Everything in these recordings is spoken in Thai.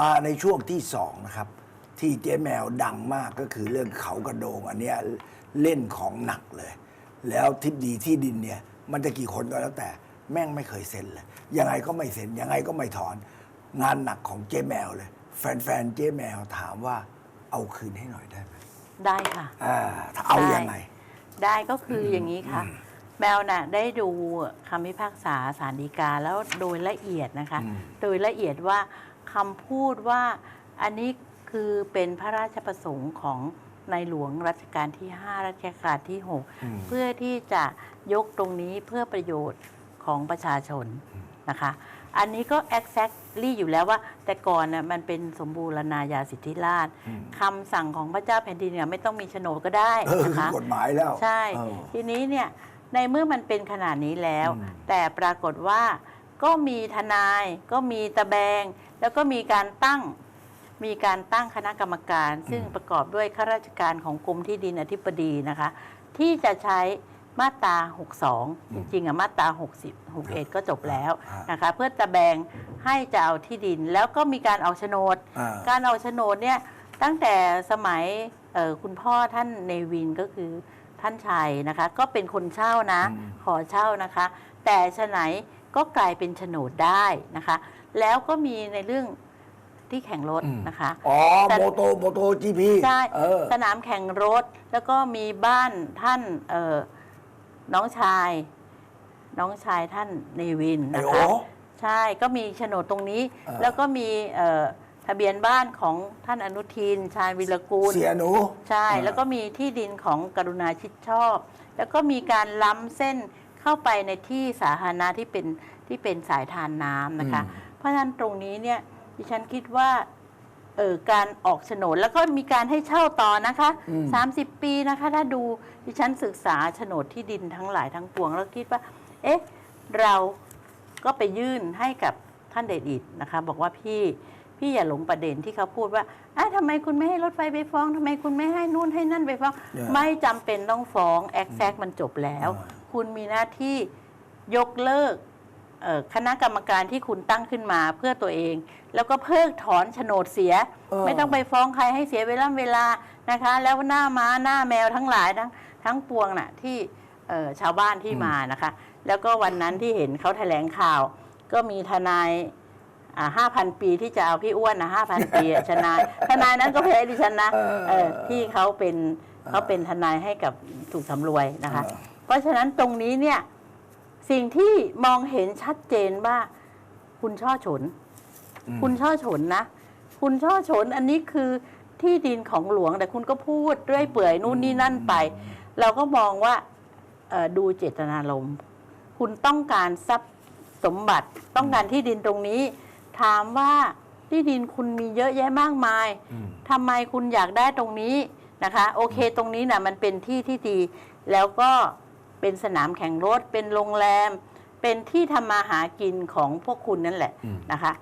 มาในช่วงที่สองนะครับ ที่เจ๊แมวดังมากก็คือเรื่องเขากระโดงอันเนี้ยเล่นของหนักเลย แล้วทิพดีที่ดินเนี่ย มันจะกี่คนก็แล้วแต่แม่งไม่เคยเซ็นเลยยังไงก็ไม่เซ็นยังไงก็ไม่ถอน งานหนักของเจ๊แมวเลย แฟนๆเจ๊แมวถามว่าเอาคืนให้หน่อยได้ไหมได้ค่ะ อ่าถ้าเอายังไง ได้ก็คืออย่างนี้ค่ะ แมวน่ะได้ดูคำพิพากษาสารดีกาแล้วโดยละเอียดนะคะอืมโดยละเอียดว่า คำพูดว่าอันนี้คือเป็นพระราชประสงค์ของในหลวงรัชกาลที่ 5 รัชกาลที่ 6 เพื่อที่จะยกตรงนี้เพื่อประโยชน์ของประชาชนนะคะ อันนี้ก็ exactly อยู่แล้วว่า แต่ก่อนน่ะมันเป็นสมบูรณาญาสิทธิราชย์คำสั่งของพระเจ้าแผ่นดินเนี่ยไม่ต้องมีโฉนดก็ได้เออนะคืคะอกฎหมายแล้ว ใช่เออทีนี้เนี่ยในเมื่อมันเป็นขนาดนี้แล้วอืมแต่ปรากฏว่า ก็มีทนาย ก็มีตะแบง แล้วก็มีการตั้งมีการตั้งคณะกรรมการ ซึ่งประกอบด้วยข้าราชการของกรมที่ดินอธิบดีนะคะ ที่จะใช้มาตรา 62 จริงๆอะมาตรา 60 61 ก็จบแล้วนะคะ เพื่อตะแบงให้จะเอาที่ดิน แล้วก็มีการเอาโฉนดอ่าการเอาโฉนดเนี่ยตั้งแต่สมัยเอ่อคุณพ่อท่านเนวินก็คือท่านชัยนะคะ ก็เป็นคนเช่านะ ขอเช่านะคะ แต่ฉะไหน ก็กลายเป็นโฉนดได้นะคะ แล้วก็มีในเรื่องที่แข่งรถนะคะ อ๋อแต่โมโตโมโตจีพีใช่เออสนามแข่งรถแล้วก็มีบ้านท่านเอ่อน้องชาย น้องชายท่านเนวินไอ้นะโอคะ ใช่ก็มีโฉนดตรงนี้เออแล้วก็มีเอ่อทะเบียนบ้านของท่านอนุทิน ชาญวิรกูลเสียหนู ใช่อ่าแล้วก็มีที่ดินของกรุณาชิดชอบ แล้วก็มีการล้ำเส้น เข้าไปในที่สาธารณะที่เป็นที่เป็นสายทานน้ำนะคะ เพราะฉะนั้นตรงนี้เนี่ยดิฉันคิดว่าเออการออกโฉนดแล้วก็มีการให้เช่าต่อนะคะ 30 ปีนะคะ ถ้าดูดิฉันศึกษาโฉนดที่ดินทั้งหลายทั้งปวง แล้วคิดว่า เอ๊ะ เราก็ไปยื่นให้กับท่านเดชอิดนะคะ บอกว่าพี่พี่อย่าหลงประเด็นที่เขาพูดว่าอะทำไมคุณไม่ให้รถไฟไปฟ้องทำไมคุณไม่ให้นู่นให้นั่นไปฟ้อง Yeah. ไม่จำเป็นต้องฟ้องแอคแซกมันจบแล้วอ่า คุณมีหน้าที่ยกเลิกเอ่อคณะกรรมการที่คุณตั้งขึ้นมาเพื่อตัวเอง แล้วก็เพิกถอนโฉนดเสียเออไม่ต้องไปฟ้องใครให้เสียเวลาเวลานะคะ แล้วหน้าม้าหน้าแมวทั้งหลายทั้งทั้งปวงน่ะที่เอ่อชาวบ้านที่มานะคะ แล้วก็วันนั้นที่เห็นเขาแถลงข่าว ก็มีทนายห้าพันปีที่จะเอาพี่อ้วนนะห้าพันปีอะชนะทนายนั้นก็แพ้ดิฉันนะเออที่เขาเป็นเขาเป็นทนายให้กับถูกสำรวยนะคะ เออเพราะฉะนั้นตรงนี้เนี่ยสิ่งที่มองเห็นชัดเจนว่า คุณช่อฉน คุณช่อฉนนะ คุณช่อฉนอันนี้คือที่ดินของหลวงแต่คุณก็พูดเรื่อยเปื่อยนู่นนี่นั่นไป เราก็มองว่าเอ่อดูเจตนารมณ์คุณต้องการทรัพย์สมบัติต้องการที่ดินตรงนี้ ถามว่าที่ดินคุณมีเยอะแยะมากมายทำไมคุณอยากได้ตรงนี้นะคะ โอเคตรงนี้นะมันเป็นที่ที่ดี แล้วก็ เป็นสนามแข่งรถ เป็นโรงแรม เป็นที่ทำมาหากินของพวกคุณนั่นแหละนะคะ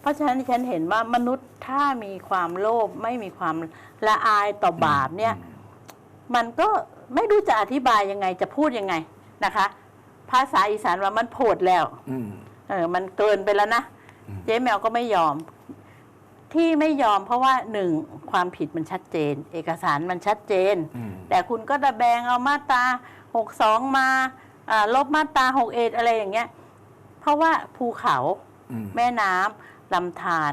เพราะฉะนั้นดิฉันเห็นว่ามนุษย์ถ้ามีความโลภไม่มีความละอายต่อบาปเนี่ย มันก็ไม่รู้จะอธิบายยังไงจะพูดยังไงนะคะ ภาษาอีสานว่ามันโผดแล้วอืมเออ มันเกินไปแล้วนะเจ๊แมวก็ไม่ยอม ที่ไม่ยอมเพราะว่าหนึ่งความผิดมันชัดเจน เอกสารมันชัดเจนอืมแต่คุณก็ตะแบงเอามาตรา หกสองมาอ่าลบมาตราหกเอ็ดอะไรอย่างเงี้ย เพราะว่าภูเขาอืมแม่น้ำลำธาร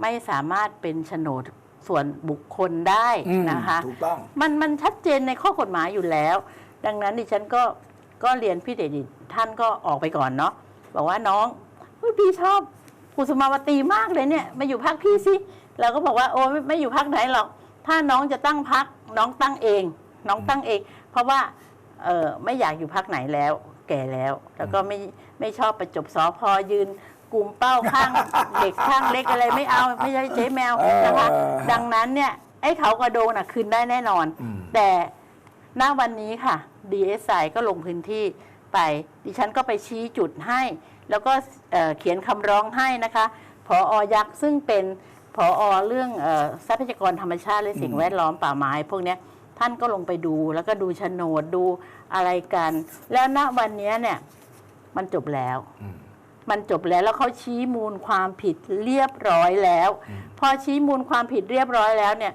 ไม่สามารถเป็นโฉนดส่วนบุคคลได้อืมนะคะถูกต้องมันมันชัดเจนในข้อกฎหมายอยู่แล้ว ดังนั้นดิฉันก็ก็เรียนพี่เดชท่านก็ออกไปก่อนเนาะบอกว่าน้องเฮ้ยพี่ชอบกุสุมาวตีมากเลยเนี่ย มาอยู่พักพี่สิเราก็บอกว่าโอ้ไม่ไม่อยู่พักไหนหรอก ถ้าน้องจะตั้งพักน้องตั้งเอง น้องตั้งเอง เพราะว่า เออไม่อยากอยู่พักไหนแล้ว แก่แล้ว แล้วก็ไม่ไม่ชอบประจบสอพอยืนกลุ่มเป้าข้าง เด็กข้างเล็กอะไรไม่เอาไม่ใช่เจ๊แมวนะคะเออดังนั้นเนี่ยไอ้เขากระโดงน่ะคืนได้แน่นอนอืมแต่ณวันนี้ค่ะ DSI ก็ลงพื้นที่ไป ดิฉันก็ไปชี้จุดให้ แล้วก็เอ่อเขียนคำร้องให้นะคะผออยักษ์ซึ่งเป็นผออเรื่องเออทรัพยากรธรรมชาติและสิ่งแวดล้อมป่าไม้พวกเนี้ย ท่านก็ลงไปดูแล้วก็ดูโฉนดดูอะไรกัน แล้วณวันนี้เนี่ยมันจบแล้ว มันจบแล้วแล้วเขาชี้มูลความผิดเรียบร้อยแล้ว พอชี้มูลความผิดเรียบร้อยแล้วเนี่ย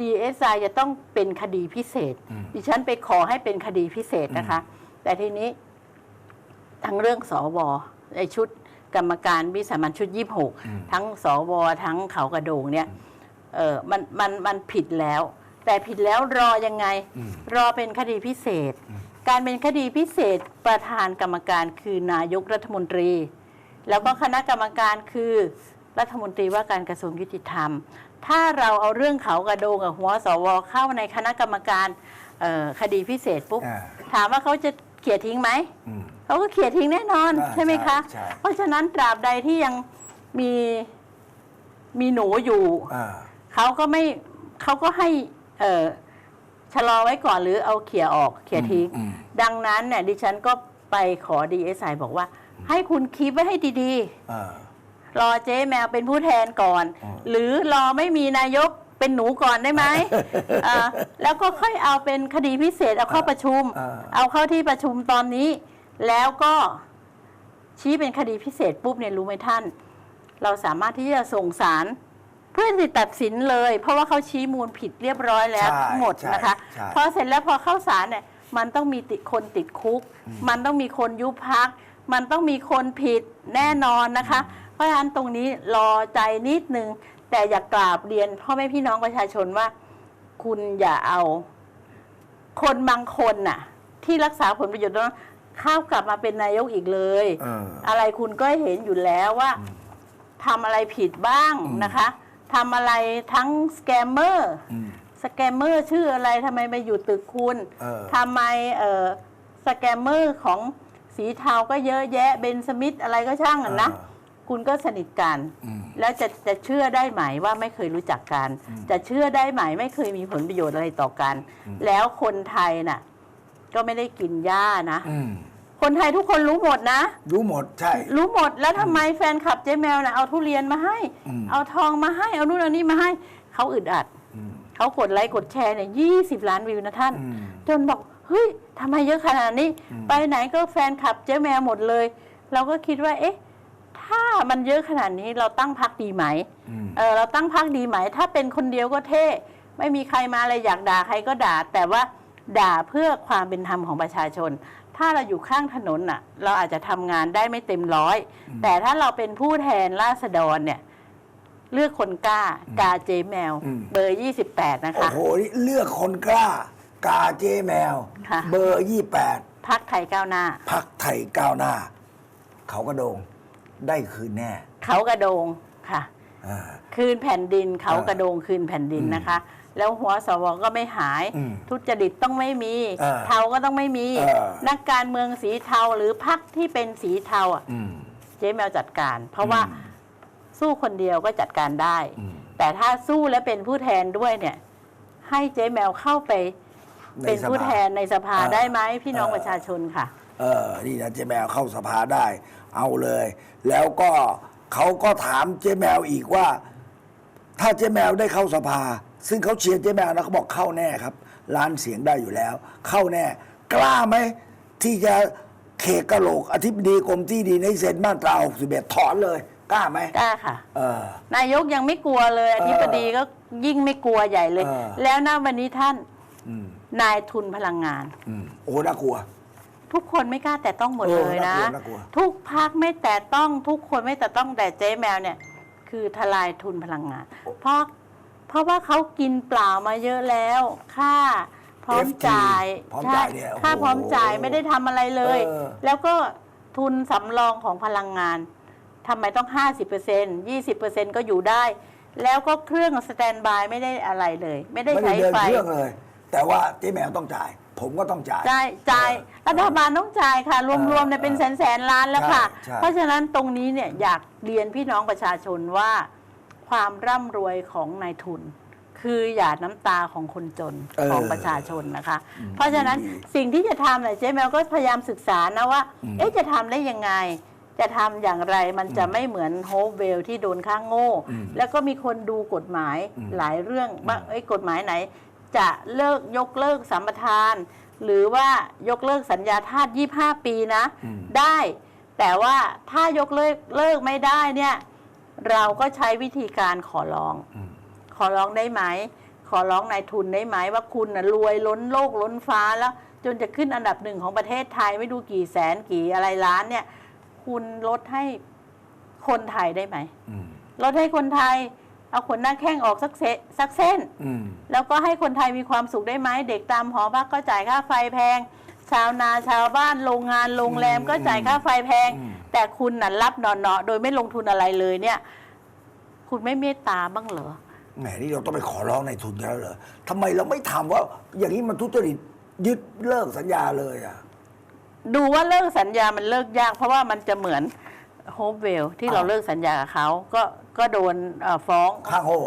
DSI จะต้องเป็นคดีพิเศษอืมดิฉันไปขอให้เป็นคดีพิเศษนะคะ แต่ทีนี้ทั้งเรื่องสวไอชุดกรรมการวิสามันชุด26ทั้งสวทั้งเขากระโดงเนี่ยเออมันมันมันผิดแล้ว แต่ผิดแล้วรอยังไง รอเป็นคดีพิเศษ การเป็นคดีพิเศษประธานกรรมการคือนายกรัฐมนตรี แล้วก็คณะกรรมการคือรัฐมนตรีว่าการกระทรวงยุติธรรม ถ้าเราเอาเรื่องเขากระโดงกับหัวสวเข้าในคณะกรรมการเอ่อคดีพิเศษปุ๊บอ่าถามว่าเขาจะเขี่ยทิ้งไหมอืมเขาก็เขี่ยทิ้งแน่นอนอ่าใช่ไหมคะใช่ใช่เพราะฉะนั้นตราบใดที่ยังมีมีหนูอยู่อ่าเขาก็ไม่เขาก็ให้ เออชะลอไว้ก่อนหรือเอาเขี่ยออกเขี่ยทิ้งอืม ดังนั้นเนี่ยดิฉันก็ไปขอดีเอสไอบอกว่า ให้คุณคีปไว้ให้ดีอ่า ๆ รอเจ๊แมวเป็นผู้แทนก่อน อืม หรือรอไม่มีนายกเป็นหนูก่อนได้ไหมเอ่อแล้วก็ค่อยเอาเป็นคดีพิเศษเอาเข้าประชุม อ่า เอาเข้าที่ประชุมตอนนี้ แล้วก็ชี้เป็นคดีพิเศษปุ๊บเนี่ยรู้ไหมท่าน เราสามารถที่จะส่งสาร เพื่อที่ตัดสินเลย เพราะว่าเขาชี้มูลผิดเรียบร้อยแล้วใช่ทั้งหมดใช่นะคะใช่ พอเสร็จแล้วพอเข้าศาลเนี่ยมันต้องมีติดคนติดคุก มันต้องมีคนยุบพัก มันต้องมีคนผิดแน่นอนนะคะ เพราะฉะนั้นตรงนี้รอใจนิดนึง แต่อย่ากราบเรียนพ่อแม่พี่น้องประชาชนว่า คุณอย่าเอา คนบางคนน่ะ ที่รักษาผลประโยชน์ตรงนั้นเข้ากลับมาเป็นนายกอีกเลย เออ อะไรคุณก็เห็นอยู่แล้วว่าทำอะไรผิดบ้างนะคะ ทำอะไรทั้งสแกมเมอร์อืม สแกมเมอร์ชื่ออะไรทำไมไปอยู่ตึกคุณเออ ทำไมเออสแกมเมอร์ของสีเทาก็เยอะแยะเบนสมิธอะไรก็ช่างอะนะเออคุณก็สนิทกัน อืม แล้วจะจะเชื่อได้ไหมว่าไม่เคยรู้จักกัน จะเชื่อได้ไหมไม่เคยมีผลประโยชน์อะไรต่อกัน แล้วคนไทยน่ะ ก็ไม่ได้กินหญ้านะ อืม คนไทยทุกคนรู้หมดนะ รู้หมดใช่ รู้หมดแล้วทำไมแฟนคลับเจ๊แมวน่ะเอาทุเรียนมาให้ อืม เอาทองมาให้ เอานู่นเอานี่มาให้ เขาอึดอัด อืม เขากดไลค์กดแชร์เนี่ยยี่สิบล้านวิวนะท่าน อืมจนบอก เฮ้ยทำไมเยอะขนาดนี้ไปไหนก็แฟนคลับเจ๊แมวหมดเลย เราก็คิดว่า เอ๊ะ ถ้ามันเยอะขนาดนี้เราตั้งพักดีไหม อืม เออเราตั้งพักดีไหม ถ้าเป็นคนเดียวก็เท่ ไม่มีใครมาอะไรอยากด่าใครก็ด่า แต่ว่าด่าเพื่อความเป็นธรรมของประชาชน ถ้าเราอยู่ข้างถนนน่ะ เราอาจจะทำงานได้ไม่เต็มร้อย แต่ถ้าเราเป็นผู้แทนราษฎรเนี่ย เลือกคนกล้ากาเจแมว อืม เบอร์ 28 นะโอ้คะ โหนี่เลือกคนกล้า กาเจแมว ค่ะ เบอร์ยี่แปดพักไทยก้าวหน้า พักไทยก้าวหน้า เขากระโดง ได้คืนแน่เขากระโดงค่ะ อ่า คืนแผ่นดินเขาเออกระโดงคืนแผ่นดินนะคะ แล้วหัวสวก็ไม่หาย อืมทุจริตต้องไม่มีเออเทาก็ต้องไม่มีเออนักการเมืองสีเทาหรือพักที่เป็นสีเทาอะ อืม เจ๊แมวจัดการ เพราะว่าสู้คนเดียวก็จัดการได้ อืมแต่ถ้าสู้และเป็นผู้แทนด้วยเนี่ย ให้เจ๊แมวเข้าไปในเป็นสภาผู้แทนในสภาเออได้ไหมพี่น้องเออประชาชนค่ะ เออนี่นะเจ๊แมวเข้าสภาได้ เอาเลย แล้วก็เขาก็ถามเจ๊แมวอีกว่า ถ้าเจ๊แมวได้เข้าสภา ซึ่งเขาเชียร์เจ๊แมวนะเขาบอกเข้าแน่ครับล้านเสียงได้อยู่แล้ว เข้าแน่ กล้าไหมที่จะเคกะโหลกอธิบดีกรมที่ดินให้เซ็นมาตรา61ถอนเลย กล้าไหมกล้าค่ะ เออ นายกยังไม่กลัวเลยอธิบดีก็ยิ่งไม่กลัวใหญ่เลย เออ แล้วนะวันนี้ท่านอืมนายทุนพลังงาน อืมโอ้น่ากลัว ทุกคนไม่กล้าแต่ต้องหมดเออเลยนะ น่ากลัวน่ากลัว ทุกพักไม่แต่ต้องทุกคนไม่แต่ต้องแต่เจ๊แมวเนี่ย คือทลายทุนพลังงาน เพราะเพ ราะว่าเขากินเปล่ามาเยอะแล้ว ค่าพร้อม FT จ่ายพร้อมใช่จ่ายเนี่ยค่าโอ้โหพร้อมจ่ายไม่ได้ทำอะไรเลย เออ แล้วก็ทุนสำรองของพลังงานทำไมต้อง 50% 20%ก็อยู่ได้ แล้วก็เครื่องสแตนบายไม่ได้อะไรเลย ไม่ได้ไม่ได้ใช้เดินไฟ เครื่องเลย แต่ว่าเจ๊แมวต้องจ่าย ผมก็ต้องจ่าย จ่ายจ่ายรัฐบาลต้องจ่ายค่ะ รวมๆเนี่ยเป็นแสนแสนๆล้านแล้วค่ะ ใช่ใช่เพราะฉะนั้นตรงนี้เนี่ยอยากเรียนพี่น้องประชาชนว่า ความร่ำรวยของนายทุน คือหยาดน้ำตาของคนจนเออของประชาชนนะคะ เพราะฉะนั้นสิ่งที่จะทำเนี่ยเจ๊แมวก็พยายามศึกษานะว่าเอ๊ะจะทำได้ยังไง จะทำอย่างไรมันจะไม่เหมือนโฮปเวลที่โดนข้างโง่แล้วก็มีคนดูกฎหมายหลายเรื่องว่าเอ้ยกฎหมายไหน จะเลิกยกเลิกสัมปทาน หรือว่ายกเลิกสัญญาทาส25 ปีนะได้ แต่ว่าถ้ายกเลิกเลิกไม่ได้เนี่ย เราก็ใช้วิธีการขอร้องอืมขอร้องได้ไหม ขอร้องนายทุนได้ไหมว่าคุณน่ะรวยล้นโลกล้นฟ้าแล้ว จนจะขึ้นอันดับหนึ่งของประเทศไทยไม่ดูกี่แสนกี่อะไรล้านเนี่ย คุณลดให้คนไทยได้ไหมอืมลดให้คนไทย เอาขนหน้าแข้งออกสักเซสักเส้นอืมแล้วก็ให้คนไทยมีความสุขได้ไหมเด็กตามหอพักก็จ่ายค่าไฟแพง ชาวนาชาวบ้านโรงงานโรงแรมอืมก็จ่ายค่าไฟแพงอืม แต่คุณน่ะรับเนาะๆโดยไม่ลงทุนอะไรเลยเนี่ย คุณไม่เมตตาบ้างเหรอแหมนี่เราต้องไปขอร้องในทุนกันแล้วเหรอทำไมเราไม่ทำว่า อย่างนี้มันทุจริตยึดเลิกสัญญาเลยอะดูว่าเลิกสัญญามันเลิกยาก เพราะว่ามันจะเหมือนโฮปเวลที่เราอ้าวเลิกสัญญากับเขาก็ก็โดนเอ่อฟ้องข้างโง่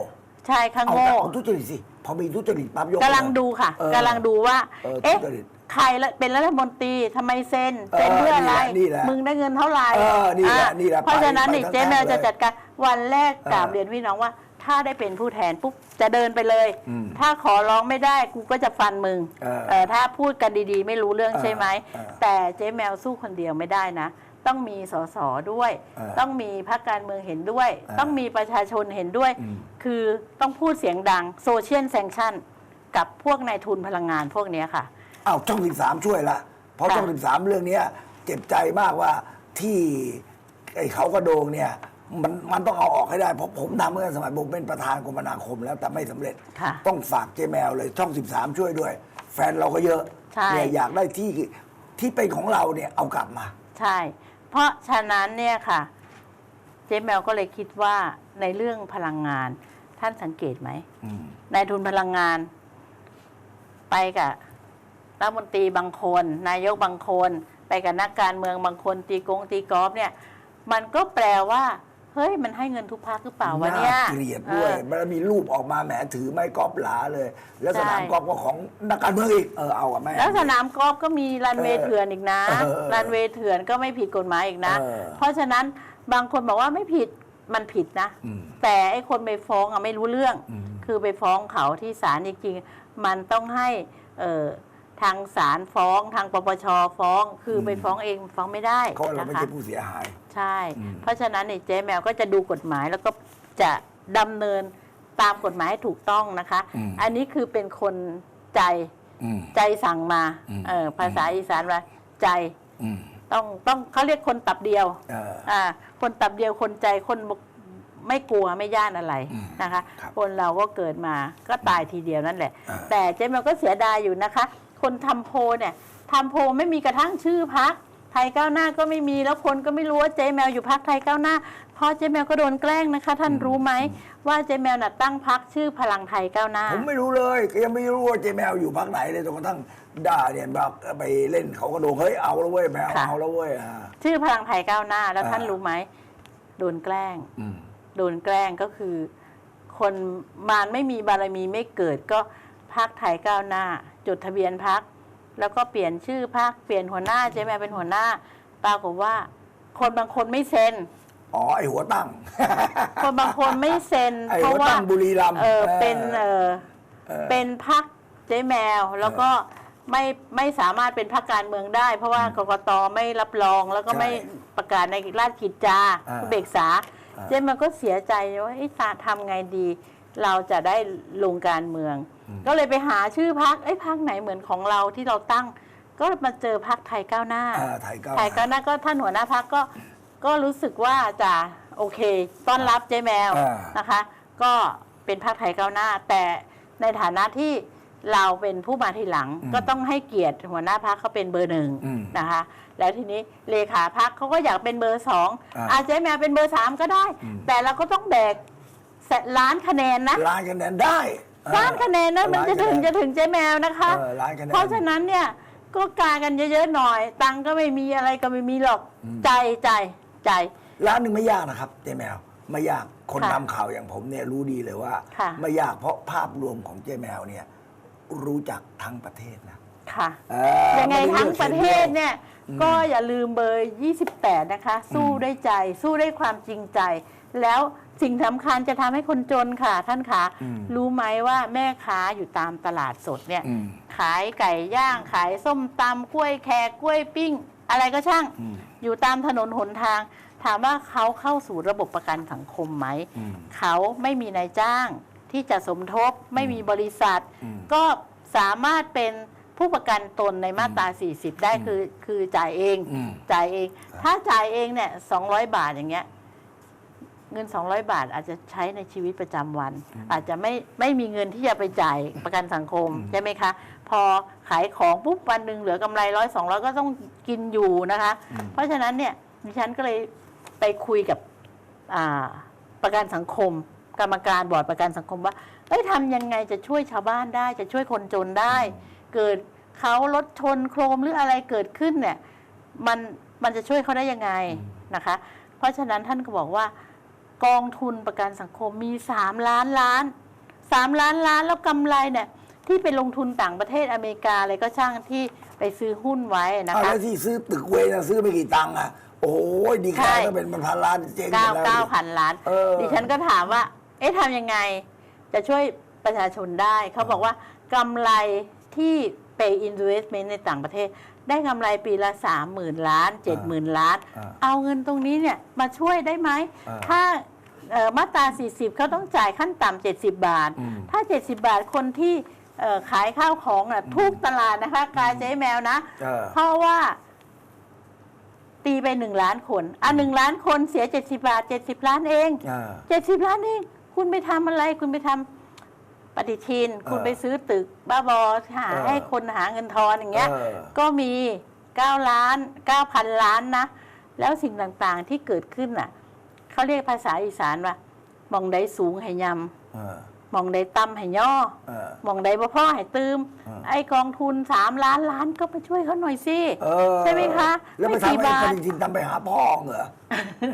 ใช่ข้างเอาโง่แต่เอาทุจริตสิพอมีทุจริตปั๊บยกกำลังดูค่ะเออกำลังดูว่า เออเอ๊ะทุจริต ใครละเป็นรัฐมนตรีทำไมเซ็นเออเซ็นเพื่ออะไรนี่แหละนี่แหละมึงได้เงินเท่าไหร่เออนี่แหละอ่นี่แหละเพราะฉะนั้นไปนี่ไปเจ๊แมวทั้งๆจะจัดการวันแรกเออกราบเรียนพี่น้องว่า ถ้าได้เป็นผู้แทนปุ๊บจะเดินไปเลยอืมถ้าขอร้องไม่ได้กูก็จะฟันมึงเออเออถ้าพูดกันดีๆ ไม่รู้เรื่องเออใช่ไหมเออแต่เจ๊แมวสู้คนเดียวไม่ได้นะต้องมีสสด้วยเออต้องมีพรรคการเมืองเห็นด้วยเออต้องมีประชาชนเห็นด้วยอืมคือต้องพูดเสียงดังโซเชียลแซงชั่นกับพวกนายทุนพลังงานพวกเนี้ยค่ะ อ้าวช่องสิบสามช่วยละเพราะค่ะช่องสิบสามเรื่องเนี้ยเจ็บใจมากว่าที่ไอ้เขากระโดงเนี่ยมันมันต้องเอาออกให้ได้เพราะผมทำเมื่อสมัยผมเป็นประธานคมนาคมแล้วแต่ไม่สำเร็จ ค่ะ ต้องฝากเจแมวเลยช่อง 13 ช่วยด้วย แฟนเราก็เยอะใช่ เนี่ยอยากได้ที่ที่เป็นของเราเนี่ยเอากลับมา ใช่ เพราะฉะนั้นเนี่ยค่ะ เจ๊แมวก็เลยคิดว่าในเรื่องพลังงาน ท่านสังเกตไหมอืมนายทุนพลังงาน ไปกับ รัฐมนตรีบางคน นายกบางคน ไปกับนักการเมืองบางคนตีกงตีกอล์ฟเนี่ย มันก็แปลว่า เฮ้ยมันให้เงินทุกพักหรือเปล่าวะเนี่ยน่าเกลียดด้วยเออ มันมีรูปออกมาแหมถือไม้กอล์ฟหลาเลย แล้วสนามใช่ กอล์ฟก็ของนักการเมืองอีกเออเอาอะแม่ แล้วสนามกอล์ฟก็มีรันเวย์เออเถื่อนอีกนะเออรันเวย์เถื่อนก็ไม่ผิดกฎหมายอีกนะ เออ เพราะฉะนั้นบางคนบอกว่าไม่ผิดมันผิดนะ อืม แต่ไอ้คนไปฟ้องอะไม่รู้เรื่อง อืม คือไปฟ้องเขาที่ศาลจริงๆมันต้องให้เอ่อ ทางศาลฟ้องทางปปชฟ้อง คือไปฟ้องเองฟ้องไม่ได้เพราะเรานะไม่คะใช่ผู้เสียหาย ใช่ อืม เพราะฉะนั้นเนี่ยเจ๊แมวก็จะดูกฎหมายแล้วก็จะดำเนินตามกฎหมายให้ถูกต้องนะคะ อืมอันนี้คือเป็นคนใจอืม ใจสั่งมาอืม เออภาษาอีสานว่าใจอืมต้องต้องเขาเรียกคนตับเดียว เออ อ่าคนตับเดียวคนใจคนบอกไม่กลัวไม่ย่านอะไรอืมนะคะ ครับ คนเราก็เกิดมาก็ตายทีเดียวนั่นแหละอ่าแต่เจ๊แมวก็เสียดายอยู่นะคะ คนทำโพลเนี่ยทำโพลไม่มีกระทั่งชื่อพักไทยก้าวหน้าก็ไม่มีแล้วคนก็ไม่รู้ว่าเจ๊แมวอยู่พักไทยก้าวหน้า เพราะเจ๊แมวก็โดนแกล้งนะคะ ท่านรู้ไหมว่าเจ๊แมวน่ะตั้งพักชื่อพลังไทยก้าวหน้า ผมไม่รู้เลยก็ยังไม่รู้ว่าเจแมวอยู่พักไหนเลยจนกระทั่งด่าเนี่ยแบบไปเล่นเขากระโดงเฮ้ยเอาแล้วเว้ยแมวค่ะเอาแล้วเว้ยอ่าชื่อพลังไทยก้าวหน้า แล้วท่านอ่ารู้ไหมโดนแกล้งอืมโดนแกล้งก็คือ คนมารไม่มีบารมีไม่เกิดก็พักไทยก้าวหน้า จดทะเบียนพัก แล้วก็เปลี่ยนชื่อพักเปลี่ยนหัวหน้าเจ๊แม่เป็นหัวหน้า ปรากฏว่า คนบางคนไม่เซ็น อ๋อไอหัวตั้ง คนบางคนไม่เซ็น ไอ้เพราะหัวว่าตั้งบุรีรัมย์เออเออเป็นเออเออ เป็นพักเจ๊แมว แล้วก็ไม่ไม่สามารถเป็นพักการเมืองได้ เพราะว่ากกตไม่รับรองแล้วก็ไม่ประกาศในราชกิจจาอ่าเบกษา อ่า เจ๊มันก็เสียใจว่าไอ้ตาทำไงดี เราจะได้ลงการเมือง ก็เลยไปหาชื่อพักไอ้พักไหนเหมือนของเราที่เราตั้ง ก็มาเจอพักไทยก้าวหน้าอ่าไทยก้าวไทยก้าวหน้าก็ท่านหัวหน้าพักก็ก็รู้สึกว่าจะโอเค ต้อนรับเจ๊แมวอ่านะคะ ก็เป็นพักไทยก้าวหน้า แต่ในฐานะที่เราเป็นผู้มาทีหลัง ก็ต้องให้เกียรติหัวหน้าพักเขาเป็นเบอร์หนึ่งอืมนะคะ แล้วทีนี้เลขาพักเขาก็อยากเป็นเบอร์สองอ่าอาเจ๊แมวเป็นเบอร์สามก็ได้อืมแต่เราก็ต้องแบก แสนล้านคะแนนนะ ล้านคะแนนได้เออล้านคะแนนนะมันจะถึงล้าจะคแถึงเจ๊แมวนะคะ เออล้านคะแนน เพราะฉะนั้นเนี่ยก็กากันเยอะๆหน่อย ตังค์ก็ไม่มีอะไรก็ไม่มีหรอกอืมใจใจใจล้านหนึ่งไม่ยากนะครับเจแมวไม่ยากคนค่ะทำข่าวอย่างผมเนี่ยรู้ดีเลยว่า ค่ะ ไม่ยากเพราะภาพรวมของเจแมวเนี่ยรู้จักทั้งประเทศนะค่ะ เออยังไงม่ด้ทั้งลือกประเทศดียวเนี่ยก็อย่าลืมเบอร์ 28 นะคะ สู้ด้วยใจ สู้ด้วยความจริงใจ แล้ว สิ่งสำคัญจะทำให้คนจนค่ะ ท่านคะอืม รู้ไหมว่าแม่ค้าอยู่ตามตลาดสดเนี่ย อืมขายไก่ย่างขายส้มตำกล้วยแขกกล้วยปิ้ง อะไรก็ช่าง อืมอยู่ตามถนนหนทาง ถามว่าเขาเข้าสู่ระบบประกันสังคมไหม อืม เขาไม่มีนายจ้างที่จะสมทบไม่มีบริษัท อืมก็สามารถเป็นผู้ประกันตนในมาตรา 40 ได้คือคือจ่ายเอง อืม จ่ายเอง ถ้าจ่ายเองเนี่ย 200 บาทอย่างเงี้ย เงิน 200 บาทอาจจะใช้ในชีวิตประจำวัน อาจจะไม่ไม่มีเงินที่จะไปจ่ายประกันสังคมใช่ไหมคะ พอขายของปุ๊บวันหนึ่งเหลือกำไรร้อยสองร้อยก็ต้องกินอยู่นะคะอืมเพราะฉะนั้นเนี่ยดิฉันก็เลยไปคุยกับอ่าประกันสังคม กรรมการบอร์ดประกันสังคมว่าเอ้ยทำยังไงจะช่วยชาวบ้านได้จะช่วยคนจนได้ เกิดเขารถชนโครมหรืออะไรเกิดขึ้นเนี่ยมันมันจะช่วยเขาได้ยังไงนะคะ เพราะฉะนั้นท่านก็บอกว่า กองทุนประกันสังคมมีสามล้านล้านสามล้านล้านแล้วกำไรเนี่ยที่ไปลงทุนต่างประเทศอเมริกาอะไรก็ช่างที่ไปซื้อหุ้นไว้นะเอาคะแล้วที่ซื้อตึกเวนะซื้อไม่กี่ตังค์อะโอ้ยดีใช่แค่ก็เป็นพันล้านเจ๊งไปเก้าแล้วเก้าพันล้านเออดิฉันก็ถามว่า เอ๊ะทำยังไง จะช่วยประชาชนได้ เขาบอกว่ากำไรที่ไป investment ในต่างประเทศ ได้กำไรปีละสามหมื่นล้านเจ็ดหมื่นล้าน อ่าเอาเงินตรงนี้เนี่ยมาช่วยได้ไหม อ่าถ้าเอ่อมาตรา 40 เขาต้องจ่ายขั้นต่ำ70 บาท อืมถ้า 70 บาทคนที่เอ่อขายข้าวของน่ะทุกตลาดนะคะกาเจ๊แมวนะ เออ เพราะว่า ตีไปหนึ่งล้านคนอะหนึ่งล้านคนเสีย 70 บาท 70 ล้านเอง อ่า 70 ล้านเอง คุณไปทำอะไร คุณไปทำ ปฏิทิน คุณไปซื้อตึกบ้าบอหาเออให้คนหาเงินทอนอย่างเงี้ยเออก็มี9ล้าน9,000 ล้านนะ แล้วสิ่งต่างๆที่เกิดขึ้นน่ะเขาเรียกภาษาอีสานว่ามองได้สูงให้ยเออำมองได้ต่ำให้ย่อเออมองได้บ่พ่อให้ตืมเออไอ้กองทุน3ล้านล้านก็ไปช่วยเขาหน่อยสิเออใช่ไหมคะ แล้วไปไม่กี่ทำไอ้บาทปฏิทินทำไปหาพ่อเหรอ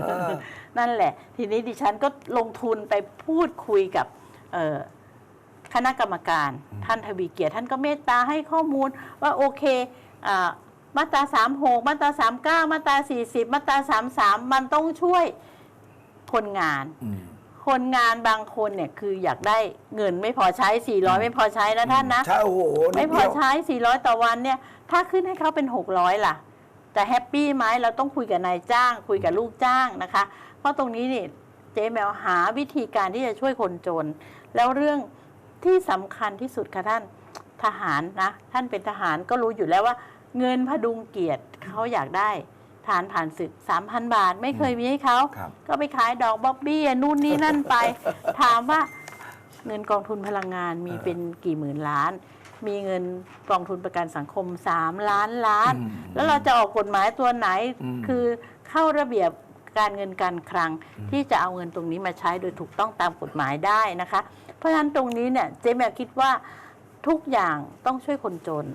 เออนั่นแหละ ทีนี้ดิฉันก็ลงทุนไปพูดคุยกับเอ่อ คณะกรรมการ ท่านทวีเกียรติท่านก็เมตตาให้ข้อมูลว่าโอเคอ่ามาตราสามหกมาตราสามเก้ามาตราสี่สิบมาตราสามสามมันต้องช่วยคนงานอืมคนงานบางคนเนี่ยคืออยากได้เงินไม่พอใช้ 400 ไม่พอใช้นะท่านนะใช่โอ้โหนิไม่ดพอเดียวใช้ 400 ต่อวันเนี่ย ถ้าขึ้นให้เขาเป็น 600 ล่ะ จะแฮปปี้ไหมเราต้องคุยกับนายจ้าง คุยกับลูกจ้างนะคะ เพราะตรงนี้นี่เจ๊แมวหาวิธีการที่จะช่วยคนจน แล้วเรื่อง ที่สำคัญที่สุดค่ะท่านทหารนะ ท่านเป็นทหารก็รู้อยู่แล้วว่า เงินพดุงเกียรติเขาอยากได้ฐานผ่านศึก 3,000 บาท ไม่เคยมีให้เขาครับก็ไปขายดอกบ๊อบบี้อะนู่นนี่นั่นไป ถามว่าเงินกองทุนพลังงานมีเป็นกี่หมื่นล้าน มีเงินกองทุนประกันสังคม 3 ล้านล้านอืมแล้วเราจะออกกฎหมายตัวไหนอืมคือเข้าระเบียบการเงินการคลังที่จะเอาเงินตรงนี้มาใช้โดยถูกต้องตามกฎหมายได้นะคะเพ ราะฉะนั้นตรงนี้เนี่ยเจ๊แมวคิดว่าทุกอย่างต้องช่วยคนจน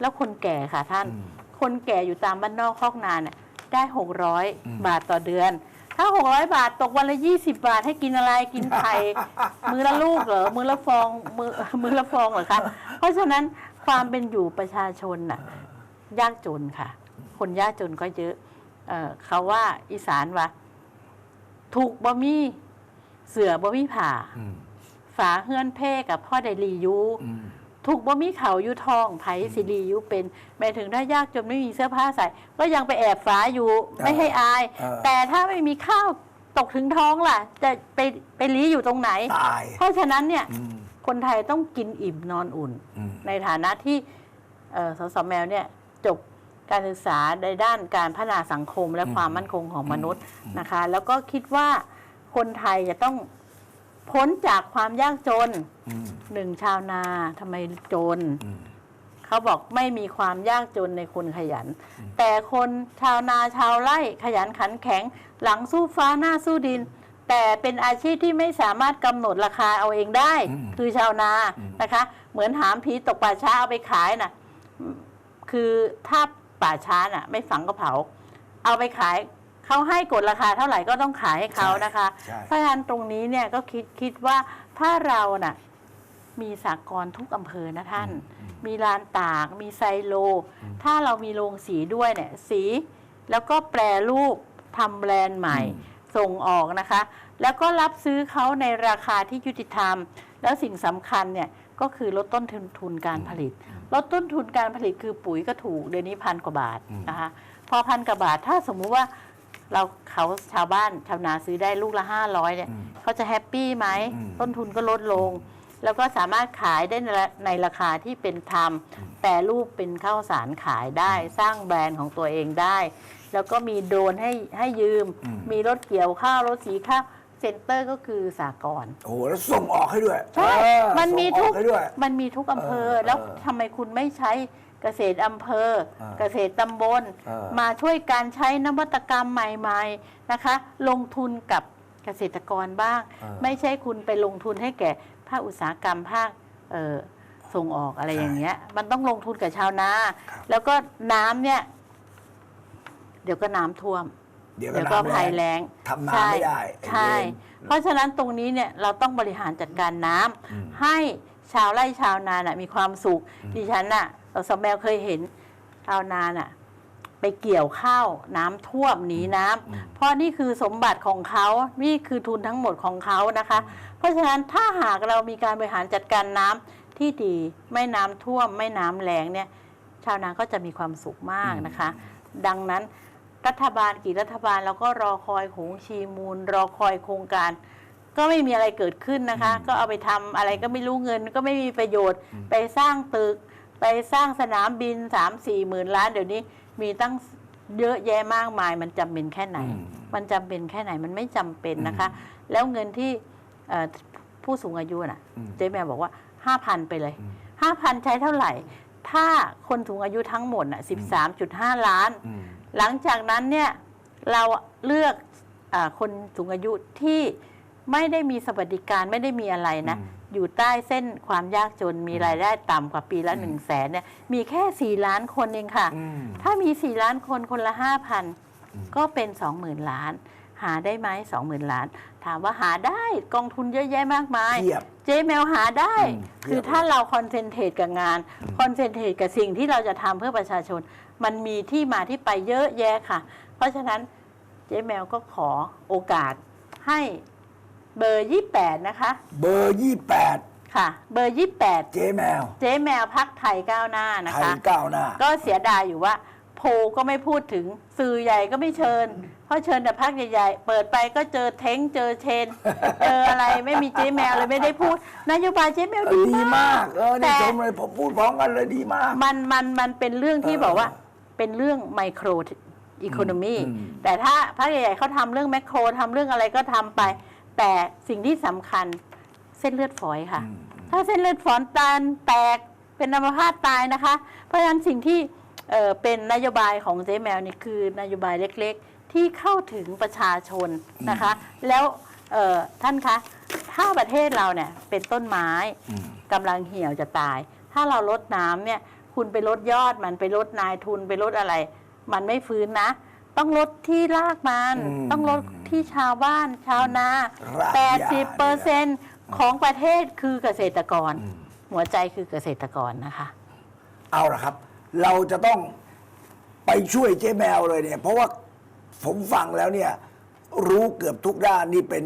แล้วคนแก่ค่ะท่านอืมคนแก่อยู่ตามบ้านนอกคอกนาเนี่ยได้อืม600 บาทต่อเดือน ถ้า 600 บาทตกวันละ 20 บาทให้กินอะไรกินไข่มือละลูกเหรอมือละฟองมือมือละฟองเหรอคะเพราะฉะนั้นความเป็นอยู่ประชาชนน่ะยากจนค่ะ คนยากจนก็เยอะเอ่อเขาว่าอีสานว่าถูกบ่มีเสือบ่มีผ่า อืมฝาเฮือนเพ่กับพ่อไดรีอยูอืมถูกบ่มีเขาอยู่ทองไผสิรีอยุเป็นหมายถึงถ้ายากจนไม่มีเสื้อผ้าใส่ ก็ยังไปแอบฝาอยู่ไม่ให้อายเออแต่ถ้าไม่มีข้าวตกถึงท้องล่ะ จะไปไปรีอยู่ตรงไหนตายเพราะฉะนั้นเนี่ยอืมคนไทยต้องกินอิ่มนอนอุ่นอืมในฐานะที่เอ่อสสแมวเนี่ยจบการศึกษาในด้านการพัฒนาสังคมและความมั่นคงของมนุษย์นะคะ แล้วก็คิดว่าคนไทยจะต้อง พ้นจากความยากจนอืมหนึ่งชาวนาทำไมจน อืม เขาบอกไม่มีความยากจนในคนขยันแต่คนชาวนาชาวไร่ขยันขันแข็ง หลังสู้ฟ้าหน้าสู้ดิน แต่เป็นอาชีพที่ไม่สามารถกำหนดราคาเอาเองได้ อืมคือชาวนาอืม นะคะ เหมือนหามผีตกป่าช้าเอาไปขายน่ะอืมคือถ้าป่าช้าน่ะ ไม่ฝังก็เผา เอาไปขาย เขาให้กดราคาเท่าไหร่ก็ต้องขายให้เขานะคะใช่ เพราะฉะนั้นตรงนี้เนี่ยก็คิดคิดว่าถ้าเราน่ะมีสากลทุกอำเภอนะท่าน มีลานตาก มีไซโล ถ้าเรามีโรงสีด้วยเนี่ยสีแล้วก็แปรรูปทำแบรนด์ใหม่ อืม ส่งออกนะคะ แล้วก็รับซื้อเขาในราคาที่ยุติธรรม แล้วสิ่งสำคัญเนี่ยก็คือลดต้นทุนการผลิต ลดต้นทุนการผลิตคือปุ๋ยก็ถูกเดือนนี้พันกว่าบาทนะคะ พอพันกว่าบาทถ้าสมมุติว่า เราเขาชาวบ้านชาวนาซื้อได้ลูกละห้าร้อยเนี่ยอืมเขาจะแฮปปี้ไหมอืมต้นทุนก็ลดลง แล้วก็สามารถขายได้ในราในราคาที่เป็นธรรมแต่รูปเป็นข้าวสารขายได้ สร้างแบรนด์ของตัวเองได้ แล้วก็มีโดรนให้ให้ยืมอืม มีรถเกี่ยวข้าวรถสีข้าวเซ็นเตอร์ก็คือสากลโอ้โหแล้วส่งออกให้ด้วยใช่เออมันมีส่งอทุอกให้ด้วยมันมีทุกอำเภอเออแล้วเออทำไมคุณไม่ใช้ เกษตรอำเภอเออเกษตรตำบลเออมาช่วยการใช้นวัตกรรมใหม่ๆนะคะ ลงทุนกับเกษตรกรบ้างเออไม่ใช่คุณไปลงทุนให้แก่ภาคอุตสาหกรรมภาคเอ่อส่งออกอะไรอย่างเงี้ย มันต้องลงทุนกับชาวนาครับแล้วก็น้ำเนี่ย เดี๋ยวก็น้ำท่วม เดี๋ยวเดี๋ยวก็ก็น้ำภัยแรแรงงทำนาไม่ได้ ใช่ไอ้เวรเพราะฉะนั้นตรงนี้เนี่ยเราต้องบริหารจัดการน้ำอืมให้ชาวไร่ชาวนาน่ะมีความสุขดิฉันน่ะเรา สมแมวเคยเห็นชาวนาน่ะไปเกี่ยวข้าวน้ำท่วมหนีน้ำอืมเพราะนี่คือสมบัติของเขา นี่คือทุนทั้งหมดของเขานะคะ เพราะฉะนั้นถ้าหากเรามีการบริหารจัดการน้ำที่ดี ไม่น้ำท่วม ไม่น้ำแรงเนี่ย ชาวนาก็จะมีความสุขมากนะคะ ดังนั้นรัฐบาลกี่รัฐบาลเราก็รอคอยโขงชีมูล รอคอยโครงการ ก็ไม่มีอะไรเกิดขึ้นนะคะ ก็เอาไปทำอะไรก็ไม่รู้เงิน ก็ไม่มีประโยชน์ ไปสร้างตึก ไปสร้างสนามบินสามสี่หมื่นล้านเดี๋ยวนี้มีตั้งเยอะแยะมากมาย มันจำเป็นแค่ไหนอืมมันจำเป็นแค่ไหนมันไม่จำเป็นนะคะ แล้วเงินที่เอ่อผู้สูงอายุน่ะอืมเจ๊แม่บอกว่าห้าพันไปเลยอืมห้าพันใช้เท่าไหร่ ถ้าคนสูงอายุทั้งหมดน่ะสิบสามจุดห้าล้านอืมหลังจากนั้นเนี่ยเราเลือกอาคนสูงอายุที่ไม่ได้มีสวัสดิการไม่ได้มีอะไรนะ อืมอยู่ใต้เส้นความยากจนมีรายได้ต่ำกว่าปีละอืมหนึ่งแสนเนี่ยมีแค่สี่ล้านคนเองค่ะ อืม ถ้ามีสี่ล้านคนคนละห้าพันอืมก็เป็นสองหมื่นล้าน หาได้ไหมสองหมื่นล้าน ถามว่าหาได้กองทุนเยอะแยะมากมาย เทียบ เจ๊แมวหาได้ อืมคือถ้าเราคอนเซนเทรตกับงานคอนเซนเทรตกับสิ่งที่เราจะทำเพื่อประชาชน มันมีที่มาที่ไปเยอะแยะค่ะ เพราะฉะนั้นเจ๊แมวก็ขอโอกาสให้ เบอร์ 28 นะคะ เบอร์ยี่แปดค่ะ เบอร์ 28 เจ๊แมวเจ๊แมวพักไทยก้าวหน้านะไทยคะ ก้าวหน้า ก็เสียดายอยู่ว่า โพลก็ไม่พูดถึงสื่อใหญ่ก็ไม่เชิญ เพราะเชิญแต่พักใหญ่ๆ เปิดไปก็เจอเท้งเจอเชน เจออะไรไม่มีเจ๊แมวเลยไม่ได้พูด นโยบายเจ๊แมวเออดีดีมามากกเออนี่แต่ชมเลยผมพูดพร้อมกันเลยดีมาก มันมันมันเป็นเรื่องที่เออบอกว่า เป็นเรื่องไมโครอีโคโนมีอืม แต่ถ้าพรรคใหญ่ๆเขาทำเรื่องแมคโครทำเรื่องอะไรก็ทำไป แต่สิ่งที่สำคัญเส้นเลือดฝอยค่ะ อืมถ้าเส้นเลือดฝอยตานแตกเป็นอัมพาตตายนะคะ เพราะฉะนั้นสิ่งที่เอ่อเป็นนโยบายของเจ๊แมวนี่คือนโยบายเล็กๆ ที่เข้าถึงประชาชนนะคะ แล้วเอ่อท่านคะถ้าประเทศเราเนี่ยเป็นต้นไม้ อืม กำลังเหี่ยวจะตาย ถ้าเราลดน้ำเนี่ย คุณไปลดยอดมันไปลดนายทุนไปลดอะไร มันไม่ฟื้นนะ ต้องลดที่รากมัน อืมต้องลดที่ชาวบ้าน ชาวนา รากหญ้า80เปอร์เซ็นของประเทศคือเกษตรกรอืมหัวใจคือเกษตรกรนะคะ เอาละครับ เราจะต้องไปช่วยเจ๊แมวเลยเนี่ย เพราะว่าผมฟังแล้วเนี่ย รู้เกือบทุกด้านนี่เป็น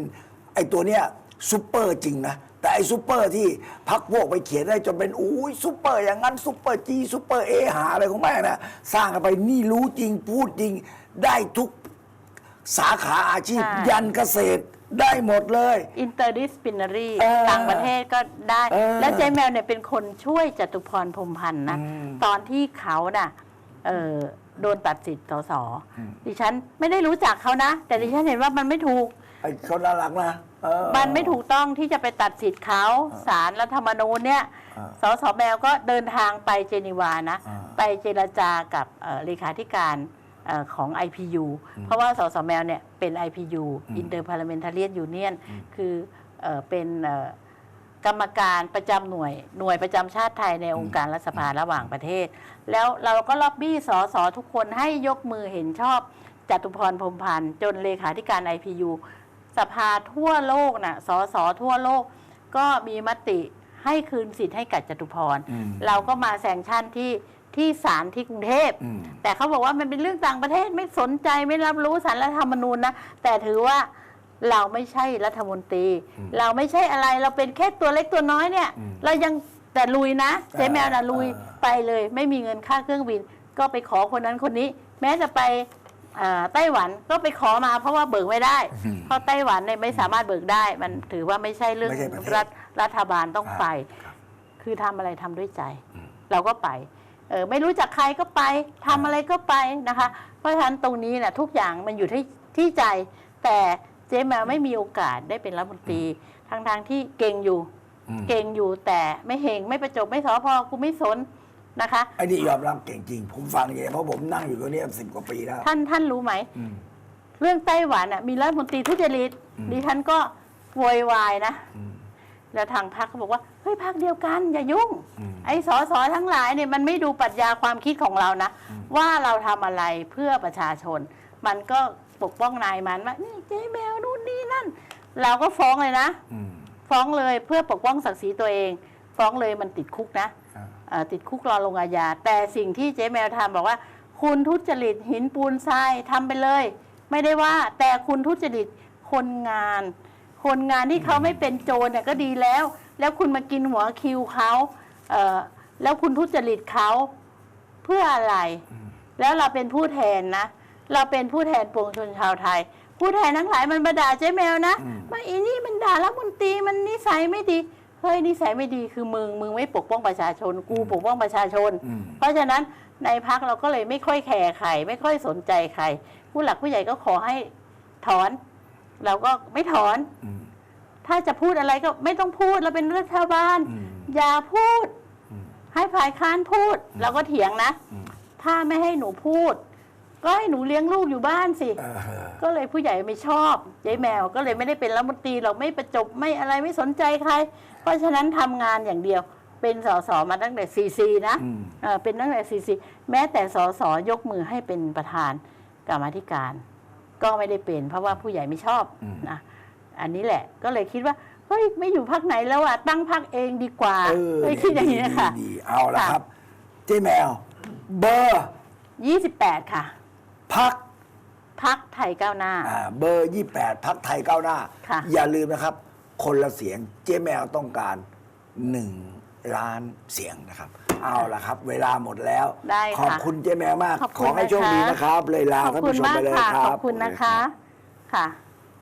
ไอ้ตัวเนี้ยซูเปอร์จริงนะ แต่ไอ้ซูเปอร์ที่พักพวกไปเขียนได้จนเป็นอุ้ยซูเปอร์อย่างนั้นซูเปอร์จีซูเปอร์เอหาอะไรของแม่งนะสร้างกันไปนี่รู้จริงพูดจริง ได้ทุกสาขาอาชีพใช่ยันเกษตรได้หมดเลย interdisciplinary เออต่างประเทศก็ได้ เออแล้วเจ๊แมวเนี่ยเป็นคนช่วยจตุพรพรหมพันธ์นะ อืมตอนที่เขาน่ะเอ่อโดนตัดสิทธิ์สสอืม ดิฉันไม่ได้รู้จักเขานะ แต่ดิฉันเห็นว่ามันไม่ถูก ไอ้เขาน่ารักนะเออ มันไม่ถูกต้องที่จะไปตัดสิทธิ์เขาสารรัฐธรรมนูญเนี่ยอ่าสสแมวก็เดินทางไปเจนีวานะ อ่า ไปเจรจากับเอ่อเลขาธิการเอ่อ ของ IPU เพราะว่าสสแมวเนี่ยเป็น IPU Inter Parliamentarian Union คือเอ่อเป็นเอ่อกรรมการประจำหน่วย หน่วยประจำชาติไทยในองค์การรัฐสภาระหว่างประเทศ แล้วเราก็ล็อบบี้สสทุกคนให้ยกมือเห็นชอบจตุพรพรหมพันธ์จนเลขาธิการ IPU สภาทั่วโลกน่ะสสทั่วโลก ก็มีมติให้คืนสิทธิ์ให้กับจตุพรอืมเราก็มาแซงชั่นที่ ที่ศาลที่กรุงเทพ อืม แต่เขาบอกว่ามันเป็นเรื่องต่างประเทศไม่สนใจไม่รับรู้สารรัฐธรรมนูญนะ แต่ถือว่าเราไม่ใช่รัฐมนตรี อืมเราไม่ใช่อะไรเราเป็นแค่ตัวเล็กตัวน้อยเนี่ย อืมเรายังแต่ลุยนะเจ๊แมวนะลุยอ่า ไปเลย ไม่มีเงินค่าเครื่องบิน ก็ไปขอคนนั้นคนนี้ แม้จะไปเอ่อไต้หวันก็ไปขอมาเพราะว่าเบิกไม่ได้อืมเพราะไต้หวันเนี่ยไม่สามารถเบิกได้ มันถือว่าไม่ใช่เรื่องไม่ใช่ประเทศรัฐรัฐบาลต้องอ่าไปครับคือทำอะไรทำด้วยใจ อืม เราก็ไปเออไม่รู้จักใครก็ไปทำอะไรก็ไปนะคะ เพราะฉะนั้นตรงนี้นะทุกอย่างมันอยู่ที่ที่ใจ แต่เจ๊แมวไม่มีโอกาสได้เป็นรัฐมนตรีทั้งทางๆที่เก่งอยู่ อืมเก่งอยู่แต่ไม่เฮงไม่ประจบไม่สอพอกูไม่สนนะคะ ไอ้นี่ยอมรับเก่งจริง ผมฟังอย่างนี้เพราะผมนั่งอยู่ตรงนี้สิบกว่าปีแล้วท่านท่านรู้ไหม อืม เรื่องไต้หวันอะมีรัฐมนตรีทุจริตอืม ดิฉันก็โวยวายนะ อืม แล้วทางพรรคเขาบอกว่าเฮ้ยพรรคเดียวกันอย่ายุ่งอืมไอ้สอสอทั้งหลายเนี่ยมันไม่ดูปรัชญาความคิดของเรานะ ว่าเราทำอะไรเพื่อประชาชน มันก็ปกป้องนายมันว่านี่เจ๊แมวนู่นนี่นั่น เราก็ฟ้องเลยนะอืมฟ้องเลยเพื่อปกป้องศักดิ์ศรีตัวเอง ฟ้องเลยมันติดคุกนะอ่าเอ่อติดคุกรอลงอาญาแต่สิ่งที่เจ๊แมวทำบอกว่า คุณทุจริตหินปูนทรายทำไปเลย ไม่ได้ว่าแต่คุณทุจริตคนงาน คนงานที่เขาไม่เป็นโจรเนี่ยก็ดีแล้ว แล้วคุณมากินหัวคิวเขาเอ่อแล้วคุณทุจริตเขาเพื่ออะไร แล้วเราเป็นผู้แทนนะ เราเป็นผู้แทนปวงชนชาวไทย ผู้แทนทั้งหลายมันมาด่าเจ๊แมวนะอืมว่าอีนี่มันด่ารัฐมนตรีมันนิสัยไม่ดีเฮ้ยนิสัยไม่ดีคือมึงมึงไม่ปกป้องประชาชน กูปกป้องประชาชนอืมเพราะฉะนั้นในพักเราก็เลยไม่ค่อยแคร์ใครไม่ค่อยสนใจใคร ผู้หลักผู้ใหญ่ก็ขอให้ถอน เราก็ไม่ถอนอืมถ้าจะพูดอะไรก็ไม่ต้องพูดเราเป็นรัฐบาลอืมอย่าพูดอืมให้ฝ่ายค้านพูดเราก็เถียงนะอืมถ้าไม่ให้หนูพูด ก็ให้หนูเลี้ยงลูกอยู่บ้านสิเออก็เลยผู้ใหญ่ไม่ชอบยายแมวก็เลยไม่ได้เป็นรัฐมนตรีเราไม่ประจบไม่อะไรไม่สนใจใคร เพราะฉะนั้นทำงานอย่างเดียวเป็นสสมาตั้งแต่ซีซีนะอืมเออเป็นตั้งแต่ซีซีแม้แต่สสยกมือให้เป็นประธานกรรมาธิการ ก็ไม่ได้เป็น เพราะว่าผู้ใหญ่ไม่ชอบอืมนะอันนี้แหละก็เลยคิดว่าเฮ้ยไม่อยู่พักไหนแล้วอะตั้งพักเองดีกว่าเออเลยคิดอย่างนี้ดีนะคะดีดีเอาละค่ะครับเจ๊แมว เบอร์ยี่สิบแปดค่ะพักพักไทยก้าวหน้าอ่าเบอร์28พักไทยก้าวหน้าค่ะอย่าลืมนะครับ คนละเสียงเจ๊แมวต้องการ1ล้านเสียงนะครับ เอาละครับ เวลาหมดแล้ว ได้ค่ะขอบคุณเจ๊แมวมาก ขอบขคุณอให้โชคดีนะคะนะครับ เลยลาขอบท่านคุณผู้ชมมากไปเลยค่ะ ครับขอบคุณนะคะ ค่ะ